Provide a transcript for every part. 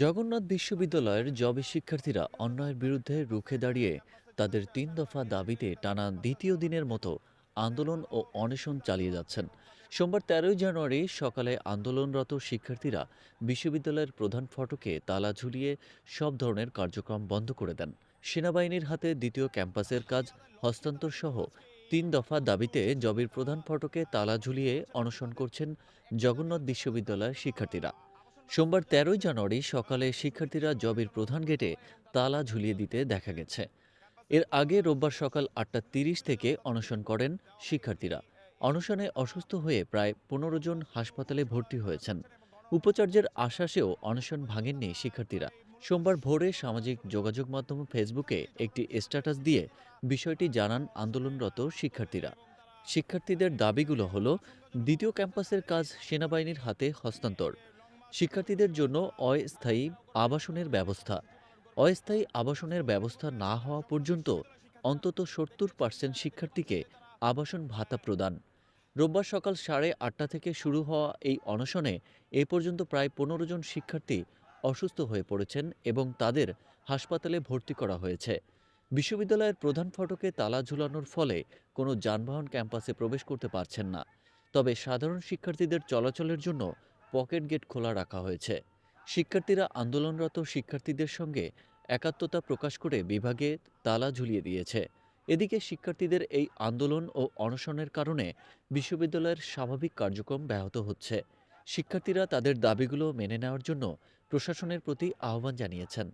জগন্নাথ বিশ্ববিদ্যালয়ের জবে শিক্ষার্থীরা অন্যায়ের বিরুদ্ধে রুখে দাঁড়িয়ে তাদের তিন দফা দাবিতে টানা দ্বিতীয় দিনের মতো আন্দোলন ও অনশন চালিয়ে যাচ্ছেন। সোমবার তেরোই জানুয়ারি সকালে আন্দোলনরত শিক্ষার্থীরা বিশ্ববিদ্যালয়ের প্রধান ফটকে তালা ঝুলিয়ে সব ধরনের কার্যক্রম বন্ধ করে দেন। সেনাবাহিনীর হাতে দ্বিতীয় ক্যাম্পাসের কাজ হস্তান্তর সহ তিন দফা দাবিতে জবির প্রধান ফটকে তালা ঝুলিয়ে অনশন করছেন জগন্নাথ বিশ্ববিদ্যালয়ের শিক্ষার্থীরা। সোমবার তেরোই জানুয়ারি সকালে শিক্ষার্থীরা জবির প্রধান গেটে তালা ঝুলিয়ে দিতে দেখা গেছে। এর আগে রোববার সকাল আটটা তিরিশ থেকে অনশন করেন শিক্ষার্থীরা। অনশনে অসুস্থ হয়ে প্রায় পনেরো জন হাসপাতালে ভর্তি হয়েছেন। উপাচার্যের আশ্বাসেও অনশন ভাঙেননি শিক্ষার্থীরা। সোমবার ভোরে সামাজিক যোগাযোগ মাধ্যম ফেসবুকে একটি স্ট্যাটাস দিয়ে বিষয়টি জানান আন্দোলনরত শিক্ষার্থীরা। শিক্ষার্থীদের দাবিগুলো হলো, দ্বিতীয় ক্যাম্পাসের কাজ সেনাবাহিনীর হাতে হস্তান্তর, শিক্ষার্থীদের জন্য অস্থায়ী আবাসনের ব্যবস্থা, অস্থায়ী আবাসনের ব্যবস্থা না হওয়া পর্যন্ত অন্তত সত্তর পার্সেন্ট শিক্ষার্থীকে আবাসন ভাতা প্রদান। রোববার সকাল সাড়ে আটটা থেকে শুরু হওয়া এই অনশনে এ পর্যন্ত প্রায় পনেরো জন শিক্ষার্থী অসুস্থ হয়ে পড়েছেন এবং তাদের হাসপাতালে ভর্তি করা হয়েছে। বিশ্ববিদ্যালয়ের প্রধান ফটকে তালা ঝুলানোর ফলে কোনো যানবাহন ক্যাম্পাসে প্রবেশ করতে পারছেন না। তবে সাধারণ শিক্ষার্থীদের চলাচলের জন্য পকেট গেট খোলা রাখা হয়েছে। শিক্ষার্থীরা আন্দোলনরত শিক্ষার্থীদের সঙ্গে একাত্মতা প্রকাশ করে বিভাগে তালা ঝুলিয়ে দিয়েছে। এদিকে শিক্ষার্থীদের এই আন্দোলন ও অনশনের কারণে বিশ্ববিদ্যালয়ের স্বাভাবিক কার্যক্রম ব্যাহত হচ্ছে। শিক্ষার্থীরা তাদের দাবিগুলো মেনে নেওয়ার জন্য প্রশাসনের প্রতি আহ্বান জানিয়েছেন।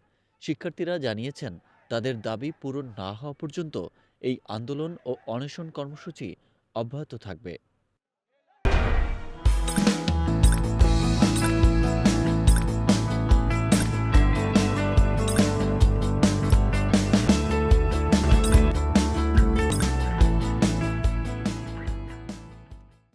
শিক্ষার্থীরা জানিয়েছেন, তাদের দাবি পূরণ না হওয়া পর্যন্ত এই আন্দোলন ও অনশন কর্মসূচি অব্যাহত থাকবে।